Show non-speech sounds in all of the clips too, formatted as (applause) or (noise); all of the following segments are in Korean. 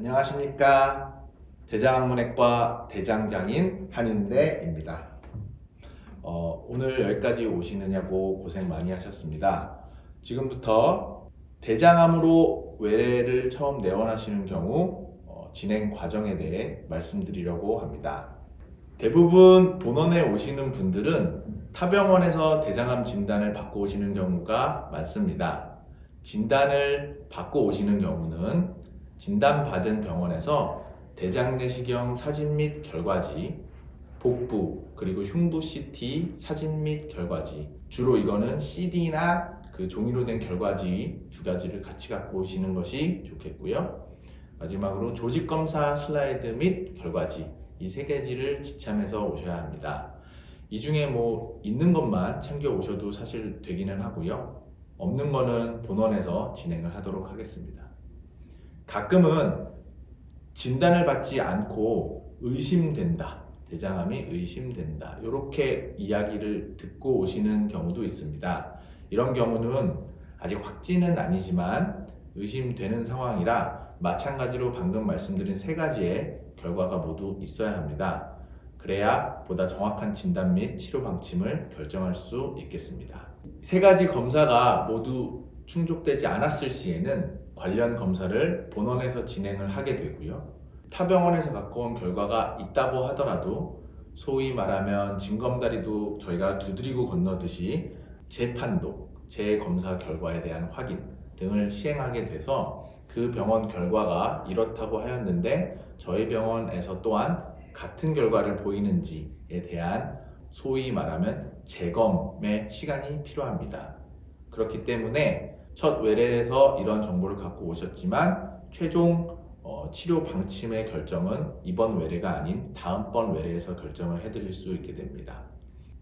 안녕하십니까. 대장학문외과 대장장인 한윤대입니다. 어, 오늘 여기까지 오시느냐고 고생 많이 하셨습니다. 지금부터 대장암으로 외래를 처음 내원하시는 경우 어, 진행 과정에 대해 말씀드리려고 합니다. 대부분 본원에 오시는 분들은 타병원에서 대장암 진단을 받고 오시는 경우가 많습니다. 진단을 받고 오시는 경우는 진단받은 병원에서 대장 내시경 사진 및 결과지, 복부 그리고 흉부 CT 사진 및 결과지 주로 이거는 CD나 그 종이로 된 결과지 두 가지를 같이 갖고 오시는 것이 좋겠고요. 마지막으로 조직 검사 슬라이드 및 결과지 이 세 가지를 지참해서 오셔야 합니다. 이 중에 뭐 있는 것만 챙겨 오셔도 사실 되기는 하고요. 없는 거는 본원에서 진행을 하도록 하겠습니다. 가끔은 진단을 받지 않고 의심된다. 대장암이 의심된다. 이렇게 이야기를 듣고 오시는 경우도 있습니다. 이런 경우는 아직 확진은 아니지만 의심되는 상황이라 마찬가지로 방금 말씀드린 세 가지의 결과가 모두 있어야 합니다. 그래야 보다 정확한 진단 및 치료 방침을 결정할 수 있겠습니다. 세 가지 검사가 모두 충족되지 않았을 시에는 관련 검사를 본원에서 진행을 하게 되고요. 타 병원에서 갖고 온 결과가 있다고 하더라도 소위 말하면 진검다리도 저희가 두드리고 건너듯이 재판독, 재검사 결과에 대한 확인 등을 시행하게 돼서 그 병원 결과가 이렇다고 하였는데 저희 병원에서 또한 같은 결과를 보이는지에 대한 소위 말하면 재검의 시간이 필요합니다. 그렇기 때문에 첫 외래에서 이런 정보를 갖고 오셨지만 최종 어, 치료 방침의 결정은 이번 외래가 아닌 다음번 외래에서 결정을 해드릴 수 있게 됩니다.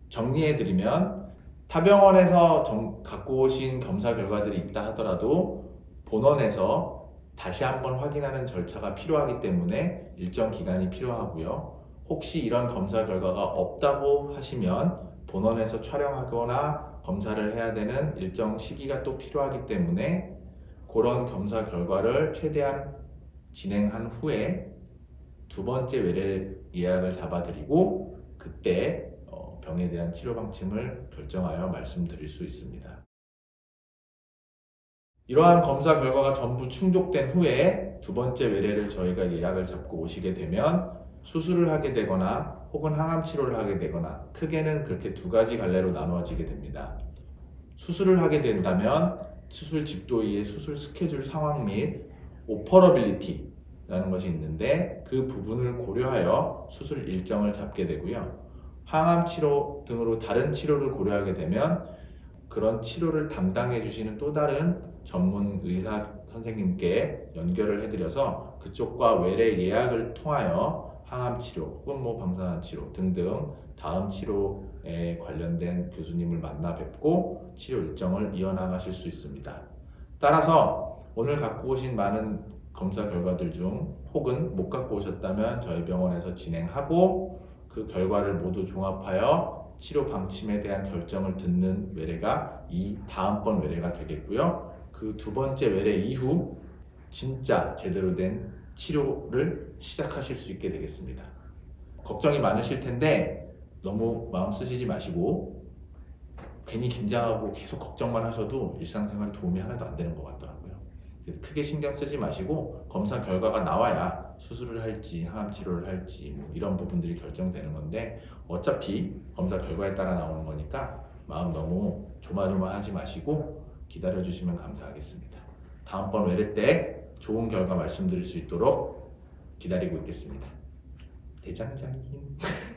정리해드리면 타병원에서 정- 갖고 오신 검사 결과들이 있다 하더라도 본원에서 다시 한번 확인하는 절차가 필요하기 때문에 일정 기간이 필요하고요. 혹시 이런 검사 결과가 없다고 하시면 본원에서 촬영하거나 검사를 해야 되는 일정 시기가 또 필요하기 때문에 그런 검사 결과를 최대한 진행한 후에 두 번째 외래 예약을 잡아드리고 그때 어, 병에 대한 치료 방침을 결정하여 말씀드릴 수 있습니다. 이러한 검사 결과가 전부 충족된 후에 두 번째 외래를 저희가 예약을 잡고 오시게 되면 수술을 하게 되거나 혹은 항암 치료를 하게 되거나 크게는 그렇게 두 가지 갈래로 나누어지게 됩니다. 수술을 하게 된다면 수술 집도의의 수술 스케줄 상황 및 오퍼러빌리티라는 것이 있는데 그 부분을 고려하여 수술 일정을 잡게 되고요. 항암 치료 등으로 다른 치료를 고려하게 되면 그런 치료를 담당해 주시는 또 다른 전문 의사 선생님께 연결을 해드려서 그쪽과 외래 예약을 통하여 항암 치료 혹은 뭐 방사선 치료 등등 다음 치료에 관련된 교수님을 만나 뵙고 치료 일정을 이어나가실 수 있습니다. 따라서 오늘 갖고 오신 많은 검사 결과들 중 혹은 못 갖고 오셨다면 저희 병원에서 진행하고 그 결과를 모두 종합하여 치료 방침에 대한 결정을 듣는 외래가 이 다음번 외래가 되겠고요. 그 두 번째 외래 이후 진짜 제대로 된 치료를 시작하실 수 있게 되겠습니다. 걱정이 많으실 텐데 너무 마음 쓰시지 마시고 괜히 긴장하고 계속 걱정만 하셔도 일상생활에 도움이 하나도 안 되는 것 같더라고요. 크게 신경 쓰지 마시고 검사 결과가 나와야 수술을 할지 항암 치료를 할지 뭐 이런 부분들이 결정되는 건데 어차피 검사 결과에 따라 나오는 거니까 마음 너무 조마조마하지 마시고 기다려 주시면 감사하겠습니다. 다음번 외래 때 좋은 결과 말씀드릴 수 있도록 기다리고 있겠습니다. 대장장인. (laughs)